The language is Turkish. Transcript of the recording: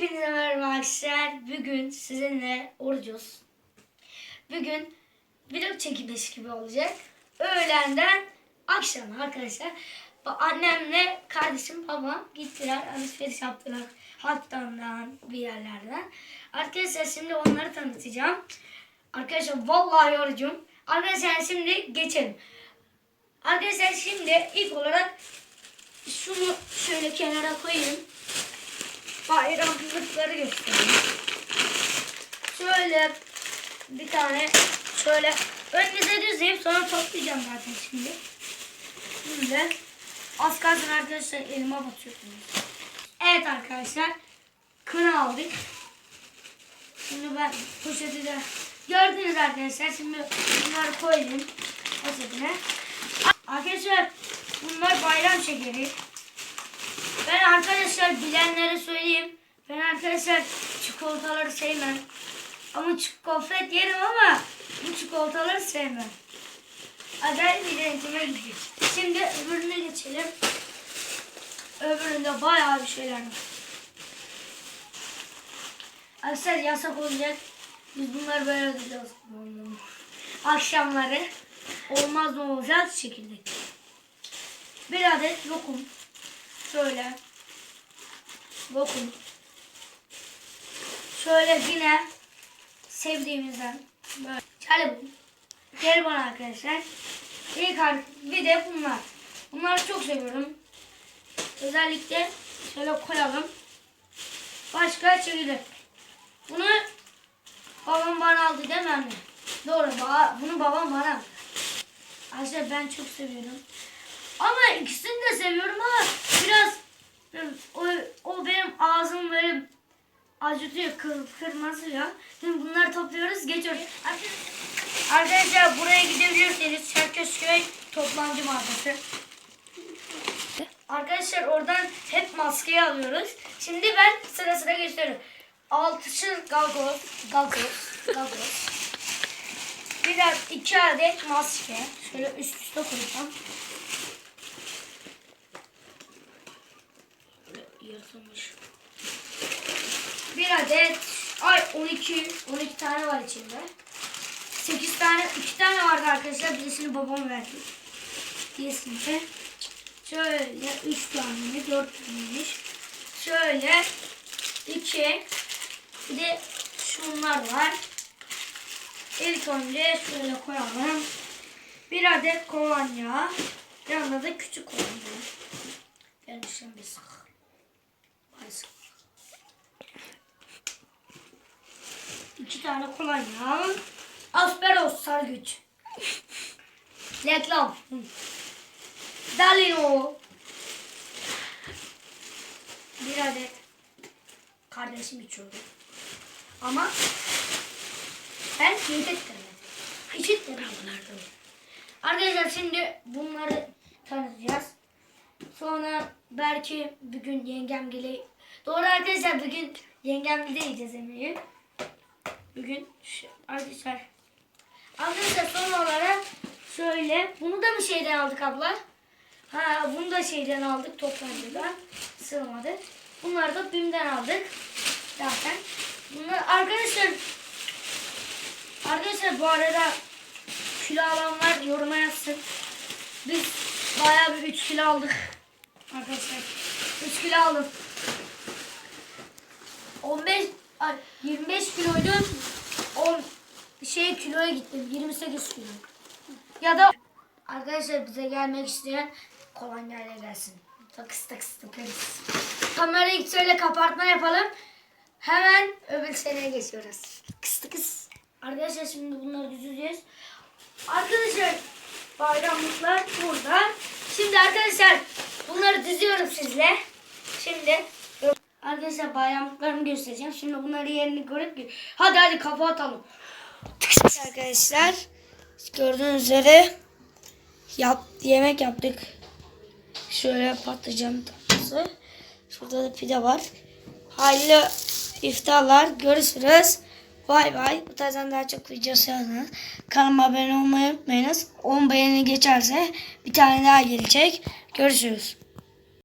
Hepinize merhaba arkadaşlar. Bugün sizinle orucuz. Bugün vlog çekilişi gibi olacak. Öğlenden akşama arkadaşlar. Annemle kardeşim babam gittiler alışveriş yaptılar. Hattan'dan bir yerlerden. Arkadaşlar şimdi onları tanıtacağım. Arkadaşlar vallahi orucum. Arkadaşlar şimdi geçelim. Arkadaşlar şimdi ilk olarak şunu şöyle kenara koyayım bayramlıkları göstereyim. Şöyle bir tane şöyle önünüze düzleyip sonra toplayacağım zaten şimdi. Şimdi az kalsın arkadaşlar elime batıyorsunuz. Evet arkadaşlar kına aldık. Şimdi ben poşeti de gördünüz arkadaşlar. Şimdi bunları koydum poşetine. Arkadaşlar bunlar bayram şekeri. Ben arkadaşlar bilenlere söyleyeyim. Ben arkadaşlar çikolataları sevmem. Ama çikolata yerim ama bu çikolataları sevmem. Acayip renkime gidiyor. Şimdi öbürüne geçelim. Öbüründe bayağı bir şeyler var. Arkadaşlar yasak olacak. Biz bunları böyle ödeyeceğiz. Akşamları olmaz mı olacak çekirdek. Bir adet lokum. Şöyle. Lokum. Şöyle yine sevdiğimizden böyle çalibum. Gel bana arkadaşlar. İlk bir de bunlar. Bunları çok seviyorum. Özellikle şöyle koyalım. Başka çekirdek. Bunu babam bana aldı değil mi anne? Doğru. Bunu babam bana aldı. Arkadaşlar ben çok seviyorum. Ama ikisini de seviyorum ama biraz o, o benim ağzım böyle acıtıyor kır, kırması ya. Şimdi bunları topluyoruz geçiyoruz. Arkadaşlar buraya gidebilirseniz Çerkezköy toplancı mağazası. Arkadaşlar oradan hep maskeyi alıyoruz. Şimdi ben sıra sıra gösteriyorum. Altışı galgoz, galgoz, galgoz. Bir de iki adet maske. Şöyle üst üste koyacağım. Yırtılmış. Bir adet ay 12 12 tane var içinde. 8 tane 2 tane vardı arkadaşlar. Birisini babam verdi. Diğerisini de şöyle 3 tane 4 taneymiş. Şöyle 2 bir de şunlar var. İlk önce şöyle koyalım. Bir adet kolonya. Yanında da küçük kolonya. Ben şimdi sık. Ay sık. İki tane kolonya. Asperos sargıç. Reklam. Dalino. Bir adet kardeşim içiyordu. Ama ben yedirtmedim. Hiç etmedim. Arkadaşlar şimdi bunları tanıtacağız. Sonra belki bugün yengem gele... Doğru arkadaşlar bugün yengem gele yiyeceğiz yemeği. Bugün arkadaşlar. Arkadaşlar son olarak şöyle. Bunu da mı şeyden aldık abla? Ha bunu da şeyden aldık toptancıdan. Sığmadı. Bunları da BİM'den aldık. Zaten. Bunlar arkadaşlar Arkadaşlar bu arada kilo alanlar yoruma yazsın. Biz bayağı bir 3 kilo aldık. Arkadaşlar 3 kilo aldım. 15 ay, 25 kiloydum. 10 şey kiloya gittim. 28 kilo. Ya da arkadaşlar bize gelmek isteyen kolonyayla gelsin. Takıs takıs takarız. Kamerayı şöyle kapatma yapalım. Hemen öbür seneye geçiyoruz. Kıs tıkıs. Arkadaşlar şimdi bunları düzeceğiz. Arkadaşlar bayramlıklar burada. Şimdi arkadaşlar bunları düzüyorum sizle. Şimdi arkadaşlar bayramlıklarımı göstereceğim. Şimdi bunları yerini görüp hadi hadi kafa atalım. Arkadaşlar gördüğünüz üzere yap, yemek yaptık. Şöyle patlıcan tatlısı. Şurada da pide var. Hayırlı iftarlar. Görüşürüz. Bay bay. Bu tarzdan daha çok video istiyorsanız kanalıma abone olmayı unutmayınız. 10 beğeni geçerse bir tane daha gelecek. Görüşürüz.